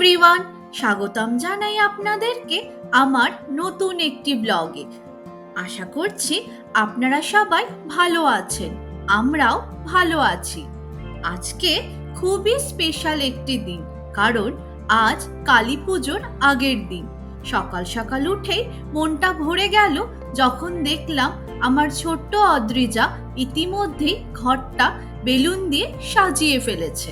Everyone স্বাগতম জানাই আপনাদেরকে আমার নতুন একটি ব্লগে। আশা করছি আপনারা সবাই ভালো আছেন, আমরাও ভালো আছি। আজকে খুবই স্পেশাল একটি দিন, কারণ আজ কালী পুজোর আগের দিন। সকাল সকাল উঠেই মনটা ভরে গেল যখন দেখলাম আমার ছোট্ট অদ্রিজা ইতিমধ্যেই ঘরটা বেলুন দিয়ে সাজিয়ে ফেলেছে।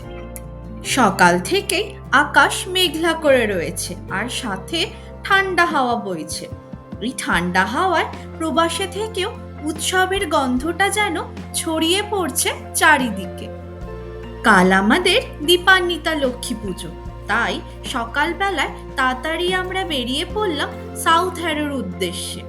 সকাল থেকেই আকাশ মেঘলা করে রয়েছে আর সাথে ঠান্ডা হাওয়া বইছে। এই ঠান্ডা হাওয়ায় প্রবাসে থেকেও উৎসবের গন্ধটা যেন ছড়িয়ে পড়ছে চারিদিকে। কাল আমাদের দীপান্বিতা লক্ষ্মী পুজো। তাই সকালবেলায় তাড়াতাড়ি আমরা বেরিয়ে পড়লাম সাউথ হ্যারোর উদ্দেশ্যে।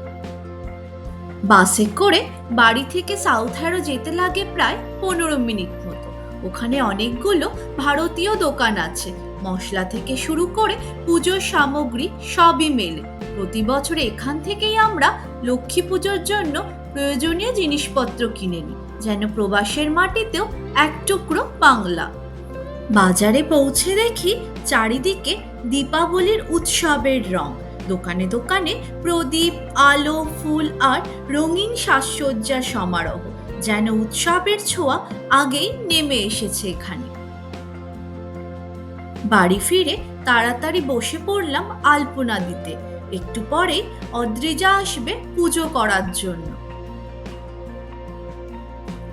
বাসে করে বাড়ি থেকে সাউথ হ্যারো যেতে লাগে প্রায় পনেরো মিনিট মতো। ওখানে অনেকগুলো ভারতীয় দোকান আছে। মশলা থেকে শুরু করে পুজোর সামগ্রী সবই মেলে। প্রতি বছর এখান থেকেই আমরা লক্ষ্মী পুজোর জন্য প্রয়োজনীয় জিনিসপত্র কিনে নিই, যেন প্রবাসের মাটিতেও এক টুকরো বাংলা। বাজারে পৌঁছে দেখি চারিদিকে দীপাবলির উৎসবের রং। দোকানে দোকানে প্রদীপ, আলো, ফুল আর রঙিন সাজসজ্জার সমারোহ। যেন উৎসবের ছোঁয়া আগেই নেমে এসেছে এখানে। বাড়ি ফিরে তাড়াতাড়ি বসে পড়লাম আলপনা দিতে। একটু পরে অদ্রিজা আসবে পুজো করার জন্য।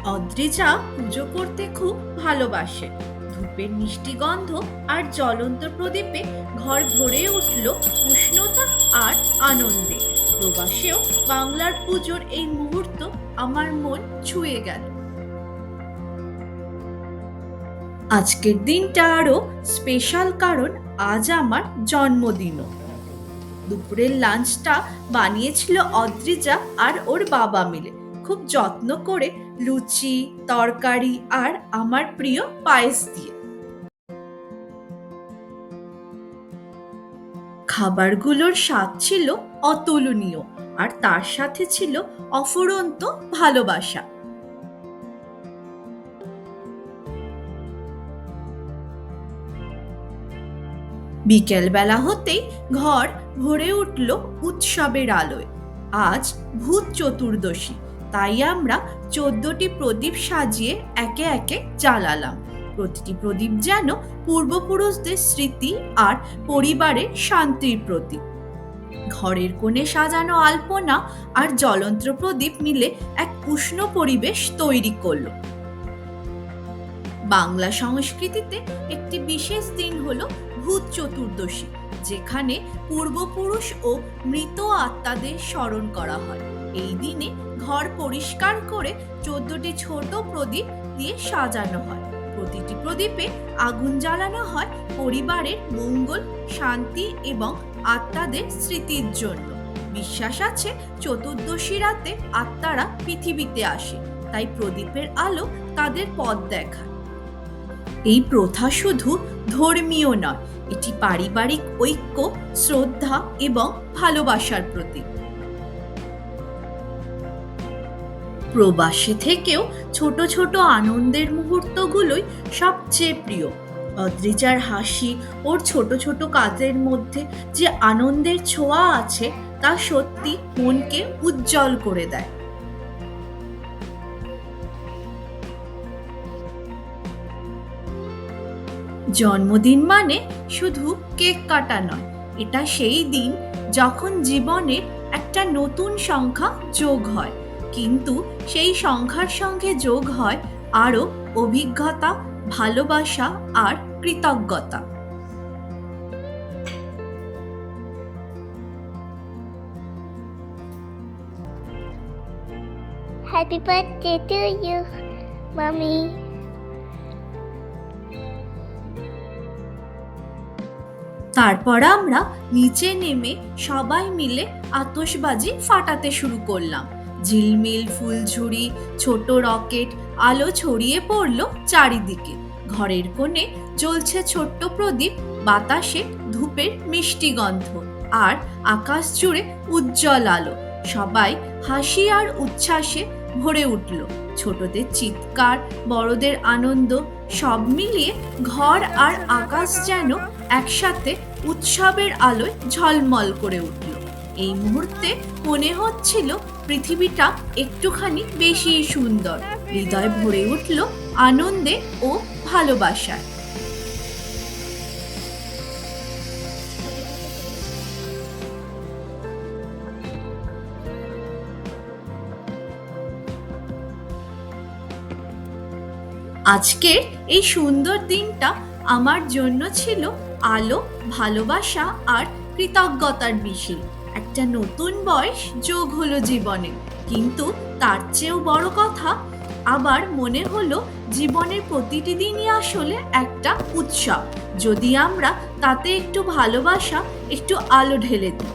অদ্রিজা পুজো করতে খুব ভালোবাসে। ধূপের মিষ্টি গন্ধ আর জ্বলন্ত প্রদীপে ঘর ভরে উঠল উষ্ণতা আর আনন্দে। প্রবাসেও বাংলার পুজোর এই মুহূর্ত আমার মন ছুঁয়ে গেল। আজকের দিনটা আরও স্পেশাল কারণ আজ আমার জন্মদিনও। দুপুরের লাঞ্চটা বানিয়েছিল অদ্রিজা আর ওর বাবা মিলে। খুব যত্ন করে লুচি, তরকারি আর আমার প্রিয় পায়েস দিয়ে। খাবারগুলোর স্বাদ ছিল অতুলনীয় আর তার সাথে ছিল অফুরন্ত ভালোবাসা। বিকেলবেলা হতেই ঘর ভরে উঠল উৎসবের আলোয়। আজ ভূত চতুর্দশী, তাই আমরা চোদ্দটি প্রদীপ সাজিয়ে একে একে জ্বালালাম। প্রতিটি প্রদীপ যেন পূর্বপুরুষদের স্মৃতি আর পরিবারের শান্তির প্রতীক। ঘরের কোণে সাজানো আলপনা আর জ্বলন্ত প্রদীপ মিলে এক উষ্ণ পরিবেশ তৈরি করল। বাংলা সংস্কৃতিতে একটি বিশেষ দিন হল ভূত চতুর্দশী, যেখানে পূর্বপুরুষ ও মৃত আত্মাদের স্মরণ করা হয়। এই দিনে ঘর পরিষ্কার করে চোদ্দটি ছোট প্রদীপ দিয়ে সাজানো হয়। প্রতিটি প্রদীপে আগুন জ্বালানো হয় পরিবারের মঙ্গল, শান্তি এবং আত্মাদের স্মৃতির জন্য। বিশ্বাস আছে, চতুর্দশী রাতে আত্মারা পৃথিবীতে আসে, তাই প্রদীপের আলো তাদের পথ দেখায়। এই প্রথা শুধু ধর্মীয় নয়, এটি পারিবারিক ঐক্য, শ্রদ্ধা এবং ভালোবাসার প্রতীক। প্রবাসে থেকেও ছোট ছোট আনন্দের মুহূর্তগুলোই সবচেয়ে প্রিয়। অদ্রিজার হাসি ওর ছোট ছোট কাজের মধ্যে যে আনন্দের ছোঁয়া আছে তা সত্যি মনকে উজ্জ্বল করে দেয়। জন্মদিন মানে শুধু কেক কাটা নয়, এটা সেই দিন যখন জীবনের একটা নতুন সংখ্যা যোগ হয়। কিন্তু সেই সংখ্যার সঙ্গে যোগ হয় আরও অভিজ্ঞতা ভালোবাসা আর কৃতজ্ঞতা Happy birthday to you, Mommy. তারপর আমরা নিচে নেমে সবাই মিলে আতশবাজি ফাটাতে শুরু করলাম ঝিলমিল ফুলঝুরি ছোট রকেট আলো ছড়িয়ে পড়ল চারিদিকে। ঘরের কোণে জ্বলছে ছোট্ট প্রদীপ, বাতাসে ধূপের মিষ্টি গন্ধ আর আকাশ জুড়ে উজ্জ্বল আলো। সবাই হাসি আর উচ্ছ্বাসে ভরে উঠল। ছোটদের চিৎকার, বড়দের আনন্দ, সব মিলিয়ে ঘর আর আকাশ যেন একসাথে উৎসবের আলোয় ঝলমল করে উঠল। এই মুহূর্তে মনে হচ্ছিল পৃথিবীটা একটুখানি বেশি সুন্দর। হৃদয় ভরে উঠল আনন্দে ও ভালোবাসায়। আজকের এই সুন্দর দিনটা আমার জন্য ছিল আলো, ভালোবাসা আর কৃতজ্ঞতার বিশিল একটা নতুন বয়স যোগ হলো জীবনে। কিন্তু তার চেয়েও বড় কথা, আবার মনে হলো জীবনের প্রতিটি দিনই আসলে একটা উৎসব। যদি আমরা তাতে একটু ভালোবাসা, একটু আলো ঢেলে দিই।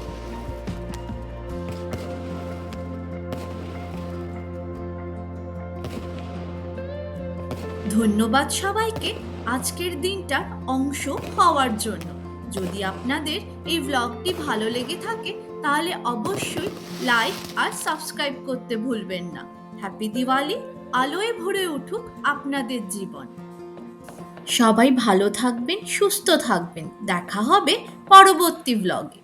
ধন্যবাদ সবাইকে আজকের দিনটার অংশ হওয়ার জন্য। যদি আপনাদের এই ব্লগটি ভালো লেগে থাকে তাহলে অবশ্যই লাইক আর সাবস্ক্রাইব করতে ভুলবেন না। হ্যাপি দিওয়ালি আলোয় ভরে উঠুক আপনাদের জীবন। সবাই ভালো থাকবেন, সুস্থ থাকবেন। দেখা হবে পরবর্তী ব্লগে